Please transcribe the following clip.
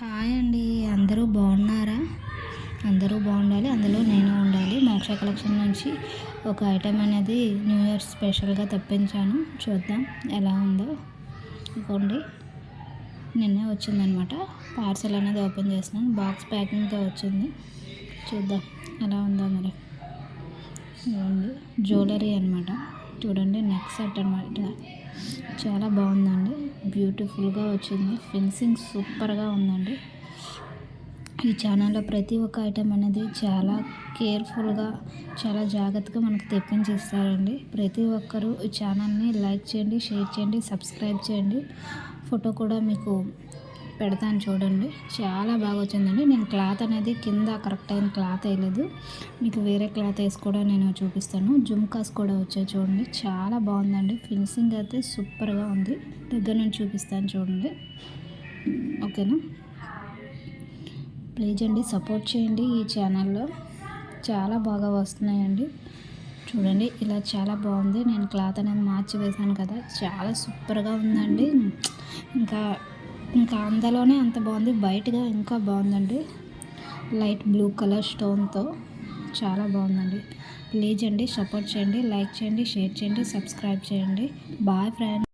Hi అండి అందరూ బాగున్నారా? అందరూ బాగుండాలి అందులో నేను ఉండాలి. మోక్ష కలెక్షన్ నుంచి ఒక ఐటెం అనేది న్యూ ఇయర్ స్పెషల్గా తప్పించాను. చూద్దాం ఎలా ఉందో. ఇదిగోండి నిన్నే వచ్చిందనమాట. పార్సల్ అనేది ఓపెన్ చేసినాను బాక్స్ ప్యాకింగ్తో వచ్చింది. చూద్దాం ఎలా ఉందో మరి. ఇవ్వండి జ్యువెలరీ అనమాట. చూడండి నెక్ సెట్ అనమాట. చాలా బాగుందండి. బ్యూటిఫుల్గా వచ్చింది. ఫినిషింగ్ సూపర్గా ఉందండి. ఈ ఛానల్లో ప్రతి ఒక్క ఐటెం అనేది చాలా కేర్ఫుల్గా చాలా జాగ్రత్తగా మనకు తెప్పించి ఇస్తారండి ప్రతి ఒక్కరూ ఈ ఛానల్ని లైక్ చేయండి షేర్ చేయండి సబ్స్క్రైబ్ చేయండి. ఫోటో కూడా మీకు పెడతాను చూడండి. చాలా బాగా వచ్చిందండి నేను క్లాత్ అనేది కింద కరెక్ట్ అయిన క్లాత్ వేయలేదు. మీకు వేరే క్లాత్ వేసి కూడా నేను చూపిస్తాను. జుమ్కాస్ కూడా వచ్చాయి చూడండి. చాలా బాగుందండి. ఫినిషింగ్ అయితే సూపర్గా ఉంది. దగ్గర నుంచి చూపిస్తాను చూడండి. ఓకేనా? ప్లీజ్ అండి సపోర్ట్ చేయండి ఈ ఛానల్లో. చాలా బాగా వస్తున్నాయండి. చూడండి ఇలా చాలా బాగుంది. నేను క్లాత్ అనేది మార్చి వేశాను కదా. చాలా సూపర్గా ఉందండి. ఇంకా ఇంకా అందులోనే అంత బాగుంది. బయటగా ఇంకా బాగుందండి. లైట్ బ్లూ కలర్ స్టోన్తో చాలా బాగుందండి. ప్లీజ్ అండి సపోర్ట్ చేయండి లైక్ చేయండి షేర్ చేయండి సబ్స్క్రైబ్ చేయండి. Boy friend.